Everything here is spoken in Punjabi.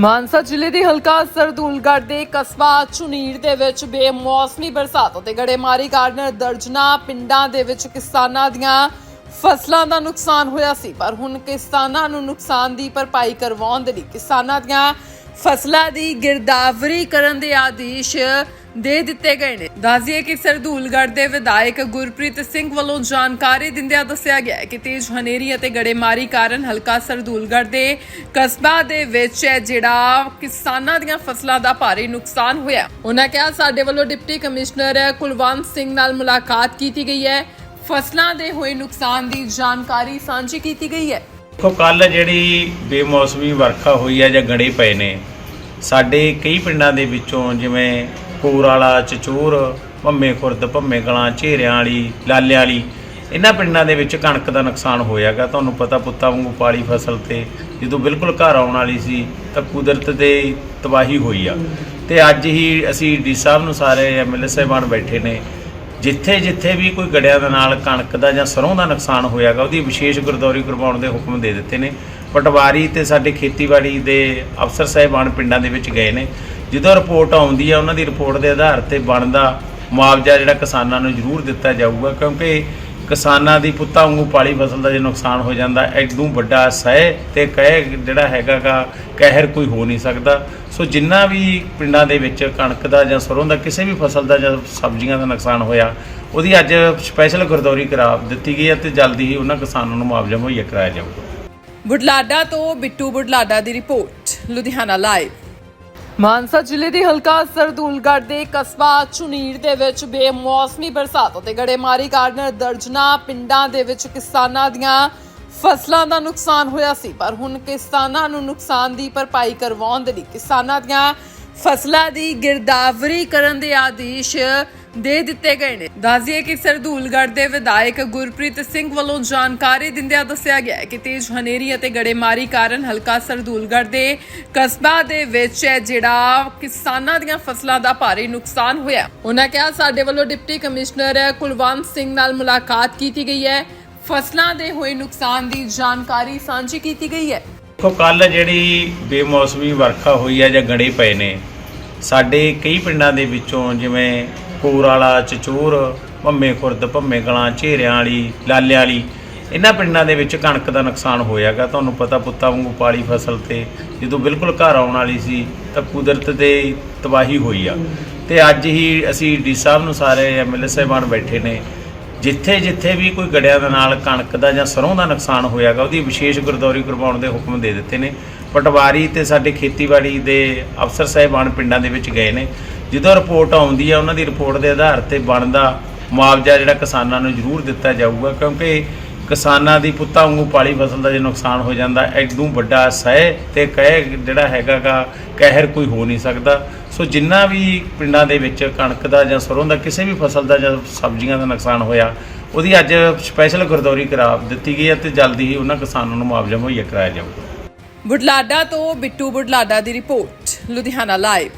ਮਾਨਸਾ ਜ਼ਿਲ੍ਹੇ ਦੇ ਹਲਕਾ ਸਰਦੂਲਗੜ੍ਹ ਦੇ ਕਸਬਾ ਚੁਨੀਰ ਦੇ ਵਿੱਚ ਬੇਮੌਸਮੀ ਬਰਸਾਤ ਅਤੇ ਗੜੇਮਾਰੀ ਕਾਰਨ ਦਰਜਨਾ ਪਿੰਡਾਂ ਦੇ ਵਿੱਚ ਕਿਸਾਨਾਂ ਦੀਆਂ ਫਸਲਾਂ ਦਾ ਨੁਕਸਾਨ ਹੋਇਆ ਸੀ। ਪਰ ਹੁਣ ਕਿਸਾਨਾਂ ਨੂੰ ਨੁਕਸਾਨ ਦੀ ਭਰਪਾਈ ਕਰਵਾਉਣ ਦੇ ਲਈ ਕਿਸਾਨਾਂ ਦੀਆਂ ਫਸਲਾਂ ਦੀ ਗਿਰਦਾਵਰੀ ਕਰਨ ਦੇ ਆਦੇਸ਼ ਦੇ ਦਿੱਤੇ ਗਏ ਨੇ। ਦੱਸਿਏ ਕਿ ਸਰਦੂਲਗੜ੍ਹ ਦੇ ਵਿਧਾਇਕ ਗੁਰਪ੍ਰੀਤ ਸਿੰਘ ਵੱਲੋਂ ਜਾਣਕਾਰੀ ਦਿੰਦਿਆਂ ਦੱਸਿਆ ਗਿਆ ਕਿ ਤੇਜ਼ ਹਨੇਰੀ ਅਤੇ ਗੜੇਮਾਰੀ ਕਾਰਨ ਹਲਕਾ ਸਰਦੂਲਗੜ੍ਹ ਦੇ ਕਸਬਾ ਦੇ ਵਿੱਚ ਜਿਹੜਾ ਕਿਸਾਨਾਂ ਦੀਆਂ ਫਸਲਾਂ ਦਾ ਭਾਰੀ ਨੁਕਸਾਨ ਹੋਇਆ ਉਹਨਾਂ ਕਿਹਾ, ਸਾਡੇ ਵੱਲੋਂ ਡਿਪਟੀ ਕਮਿਸ਼ਨਰ ਕੁਲਵੰਤ ਸਿੰਘ ਨਾਲ ਮੁਲਾਕਾਤ ਕੀਤੀ ਗਈ ਹੈ। ਫਸਲਾਂ ਦੇ ਹੋਏ ਨੁਕਸਾਨ ਦੀ ਜਾਣਕਾਰੀ ਸਾਂਝੀ ਕੀਤੀ ਗਈ ਹੈ। ਦੇਖੋ ਕੱਲ ਜਿਹੜੀ ਬੇਮੌਸਮੀ ਵਰਖਾ ਹੋਈ ਹੈ ਜਾਂ ਗੜੇ ਪਏ ਨੇ, ਸਾਡੇ ਕਈ ਪਿੰਡਾਂ ਦੇ ਵਿੱਚੋਂ ਜਿਵੇਂ ਕੋਰ ਵਾਲਾ, ਚਚੂਰ ਭੰਮੇ ਖੁਰਦ ਭੰਮੇ ਕਲਾਂ ਝੇਰਿਆਂ ਵਾਲੀ, ਲਾਲਿਆਂ ਵਾਲੀ। ਇਹਨਾਂ ਪਿੰਡਾਂ ਦੇ ਵਿੱਚ ਕਣਕ ਦਾ ਨੁਕਸਾਨ ਹੋਇਆਗਾ, ਤੁਹਾਨੂੰ ਪਤਾ ਪੁੱਤਾਂ ਵਾਂਗੂ ਪਾਲੀ ਫਸਲ ਤੇ। ਜਦੋਂ ਬਿਲਕੁਲ ਘਰ ਆਉਣ ਵਾਲੀ ਸੀ, ਤਾਂ ਕੁਦਰਤ ਦੇ ਤਬਾਹੀ ਹੋਈ ਆ। ਤੇ ਅੱਜ ਹੀ ਅਸੀਂ ਡੀ ਸਾਹਿਬ ਨੂੰ ਸਾਰੇ ਐਮਐਲਏ ਸਾਹਿਬਾਨ ਬੈਠੇ ਨੇ। ਜਿੱਥੇ ਜਿੱਥੇ ਵੀ ਕੋਈ ਗੜਿਆਂ ਦੇ ਨਾਲ ਕਣਕ ਦਾ ਜਾਂ ਸਰੋਂ ਦਾ ਨੁਕਸਾਨ ਹੋਇਆਗਾ, ਉਹਦੀ ਵਿਸ਼ੇਸ਼ ਗੁਰਦੌਰੀ ਕਰਵਾਉਣ ਦੇ ਹੁਕਮ ਦੇ ਦਿੱਤੇ ਨੇ। ਪਟਵਾਰੀ ਤੇ ਸਾਡੇ ਖੇਤੀਬਾੜੀ ਦੇ ਅਫਸਰ ਸਾਹਿਬਾਨ ਪਿੰਡਾਂ ਦੇ ਵਿੱਚ ਗਏ ਨੇ। ਜਦੋਂ ਰਿਪੋਰਟ ਆਉਂਦੀ ਹੈ ਉਹਨਾਂ ਦੀ ਰਿਪੋਰਟ ਦੇ ਆਧਾਰ ਤੇ ਬਣਦਾ ਮੁਆਵਜ਼ਾ ਜਿਹੜਾ ਕਿਸਾਨਾਂ ਨੂੰ ਜ਼ਰੂਰ ਦਿੱਤਾ ਜਾਊਗਾ, ਕਿਉਂਕਿ ਕਿਸਾਨਾਂ ਦੀ ਪੁੱਤਾਂ ਵਾਂਗੂ ਪਾਲੀ ਫਸਲ ਦਾ ਜੇ ਨੁਕਸਾਨ ਹੋ ਜਾਂਦਾ, ਐਡੂ ਵੱਡਾ ਸਹਿ ਤੇ ਕਹਿ ਜਿਹੜਾ ਹੈਗਾਗਾ ਕਹਿਰ ਕੋਈ ਹੋ ਨਹੀਂ ਸਕਦਾ। ਸੋ ਜਿੰਨਾ ਵੀ ਪਿੰਡਾਂ ਦੇ ਵਿੱਚ ਕਣਕ ਦਾ ਜਾਂ ਸਰੋਂ ਦਾ ਕਿਸੇ ਵੀ ਫਸਲ ਦਾ ਜਾਂ ਸਬਜ਼ੀਆਂ ਦਾ ਨੁਕਸਾਨ ਹੋਇਆ, ਉਹਦੀ ਅੱਜ ਸਪੈਸ਼ਲ ਗੁਰਦੌਰੀ ਕਰਾ ਦਿੱਤੀ ਗਈ ਹੈ ਤੇ ਜਲਦੀ ਹੀ ਉਹਨਾਂ ਕਿਸਾਨਾਂ ਨੂੰ ਮੁਆਵਜ਼ਾ ਮੁਹੱਈਆ ਕਰਾਇਆ ਜਾਊਗਾ। ਬੁਢਲਾਡਾ ਤੋਂ ਬਿੱਟੂ ਬੁਢਲਾਡਾ ਦੀ ਰਿਪੋਰਟ, ਲੁਧਿਆਣਾ ਲਾਈਵ ਮਾਨਸਾ ਜ਼ਿਲ੍ਹੇ ਦੇ ਹਲਕਾ ਸਰਦੂਲਗੜ੍ਹ ਦੇ ਕਸਬਾ ਚੁਨੀਰ ਦੇ ਵਿੱਚ ਬੇਮੌਸਮੀ ਬਰਸਾਤ ਅਤੇ ਗੜੇਮਾਰੀ ਕਾਰਨ ਦਰਜਨਾ ਪਿੰਡਾਂ ਦੇ ਵਿੱਚ ਕਿਸਾਨਾਂ ਦੀਆਂ ਫਸਲਾਂ ਦਾ ਨੁਕਸਾਨ ਹੋਇਆ ਸੀ। ਪਰ ਹੁਣ ਕਿਸਾਨਾਂ ਨੂੰ ਨੁਕਸਾਨ ਦੀ ਭਰਪਾਈ ਕਰਵਾਉਣ ਦੇ ਲਈ ਕਿਸਾਨਾਂ ਦੀਆਂ ਫਸਲਾਂ ਦੀ ਗਿਰਦਾਵਰੀ ਕਰਨ ਦੇ ਆਦੇਸ਼ ਦੇ ਦਿੱਤੇ ਗਏ ਨੇ। ਦੱਸਿਏ ਕਿ ਸਰਦੂਲਗੜ੍ਹ ਦੇ ਵਿਧਾਇਕ ਗੁਰਪ੍ਰੀਤ ਸਿੰਘ ਵੱਲੋਂ ਜਾਣਕਾਰੀ ਦਿੰਦਿਆਂ ਦੱਸਿਆ ਗਿਆ ਕਿ ਤੇਜ਼ ਹਨੇਰੀ ਅਤੇ ਗੜੇਮਾਰੀ ਕਾਰਨ ਹਲਕਾ ਸਰਦੂਲਗੜ੍ਹ ਦੇ ਕਸਬਾ ਦੇ ਵਿੱਚ ਜਿਹੜਾ ਕਿਸਾਨਾਂ ਦੀਆਂ ਫਸਲਾਂ ਦਾ ਭਾਰੀ ਨੁਕਸਾਨ ਹੋਇਆ ਉਹਨਾਂ ਕਿਹਾ, ਸਾਡੇ ਵੱਲੋਂ ਡਿਪਟੀ ਕਮਿਸ਼ਨਰ ਕੁਲਵੰਤ ਸਿੰਘ ਨਾਲ ਮੁਲਾਕਾਤ ਕੀਤੀ ਗਈ ਹੈ। ਫਸਲਾਂ ਦੇ ਹੋਏ ਨੁਕਸਾਨ ਦੀ ਜਾਣਕਾਰੀ ਸਾਂਝੀ ਕੀਤੀ ਗਈ ਹੈ। ਦੇਖੋ ਕੱਲ ਜਿਹੜੀ ਬੇਮੌਸਮੀ ਵਰਖਾ ਹੋਈ ਹੈ ਜਾਂ ਗੜੇ ਪਏ ਨੇ, ਸਾਡੇ ਕਈ ਪਿੰਡਾਂ ਦੇ ਵਿੱਚੋਂ ਜਿਵੇਂ ਕੋਰ ਵਾਲਾ, ਚਚੂਰ ਭੰਮੇ ਖੁਰਦ ਭੰਮੇ ਕਲਾਂ ਝੇਰਿਆਂ ਵਾਲੀ, ਲਾਲਿਆਂ ਵਾਲੀ। ਇਹਨਾਂ ਪਿੰਡਾਂ ਦੇ ਵਿੱਚ ਕਣਕ ਦਾ ਨੁਕਸਾਨ ਹੋਇਆਗਾ, ਤੁਹਾਨੂੰ ਪਤਾ ਪੁੱਤਾਂ ਵਾਂਗੂ ਪਾਲੀ ਫਸਲ ਤੇ। ਜਦੋਂ ਬਿਲਕੁਲ ਘਰ ਆਉਣ ਵਾਲੀ ਸੀ, ਤਾਂ ਕੁਦਰਤ ਦੇ ਤਬਾਹੀ ਹੋਈ ਆ। ਤੇ ਅੱਜ ਹੀ ਅਸੀਂ ਡੀ ਸਾਹਿਬ ਨੂੰ ਸਾਰੇ ਐਮਐਲਏ ਸਾਹਿਬਾਨ ਬੈਠੇ ਨੇ। ਜਿੱਥੇ ਜਿੱਥੇ ਵੀ ਕੋਈ ਗੜਿਆਂ ਦੇ ਨਾਲ ਕਣਕ ਦਾ ਜਾਂ ਸਰੋਂ ਦਾ ਨੁਕਸਾਨ ਹੋਇਆਗਾ, ਉਹਦੀ ਵਿਸ਼ੇਸ਼ ਗੁਰਦੌਰੀ ਕਰਵਾਉਣ ਦੇ ਹੁਕਮ ਦੇ ਦਿੱਤੇ ਨੇ। ਪਟਵਾਰੀ ਤੇ ਸਾਡੇ ਖੇਤੀਬਾੜੀ ਦੇ ਅਫਸਰ ਸਾਹਿਬਾਨ ਪਿੰਡਾਂ ਦੇ ਵਿੱਚ ਗਏ ਨੇ। ਜਦੋਂ ਰਿਪੋਰਟ ਆਉਂਦੀ ਹੈ ਉਹਨਾਂ ਦੀ ਰਿਪੋਰਟ ਦੇ ਆਧਾਰ ਤੇ ਬਣਦਾ ਮੁਆਵਜ਼ਾ ਜਿਹੜਾ ਕਿਸਾਨਾਂ ਨੂੰ ਜ਼ਰੂਰ ਦਿੱਤਾ ਜਾਊਗਾ, ਕਿਉਂਕਿ ਕਿਸਾਨਾਂ ਦੀ ਪੁੱਤਾਂ ਵਾਂਗੂ ਪਾਲੀ ਫਸਲ ਦਾ ਜੇ ਨੁਕਸਾਨ ਹੋ ਜਾਂਦਾ, ਐਡੂ ਵੱਡਾ ਸਹਿ ਤੇ ਕਹਿ ਜਿਹੜਾ ਹੈਗਾਗਾ, ਕਹਿਰ ਕੋਈ ਹੋ ਨਹੀਂ ਸਕਦਾ। ਸੋ ਜਿੰਨਾ ਵੀ ਪਿੰਡਾਂ ਦੇ ਵਿੱਚ ਕਣਕ ਦਾ ਜਾਂ ਸਰੋਂ ਦਾ ਕਿਸੇ ਵੀ ਫਸਲ ਦਾ ਜਾਂ ਸਬਜ਼ੀਆਂ ਦਾ ਨੁਕਸਾਨ ਹੋਇਆ, ਉਹਦੀ ਅੱਜ ਸਪੈਸ਼ਲ ਗੁਰਦੌਰੀ ਕਰਾ ਦਿੱਤੀ ਗਈ ਹੈ ਤੇ ਜਲਦੀ ਹੀ ਉਹਨਾਂ ਕਿਸਾਨਾਂ ਨੂੰ ਮੁਆਵਜ਼ਾ ਮੁਹੱਈਆ ਕਰਾਇਆ ਜਾਊਗਾ। ਬੁਢਲਾਡਾ ਤੋਂ ਬਿੱਟੂ ਬੁਢਲਾਡਾ ਦੀ ਰਿਪੋਰਟ, ਲੁਧਿਆਣਾ ਲਾਈਵ।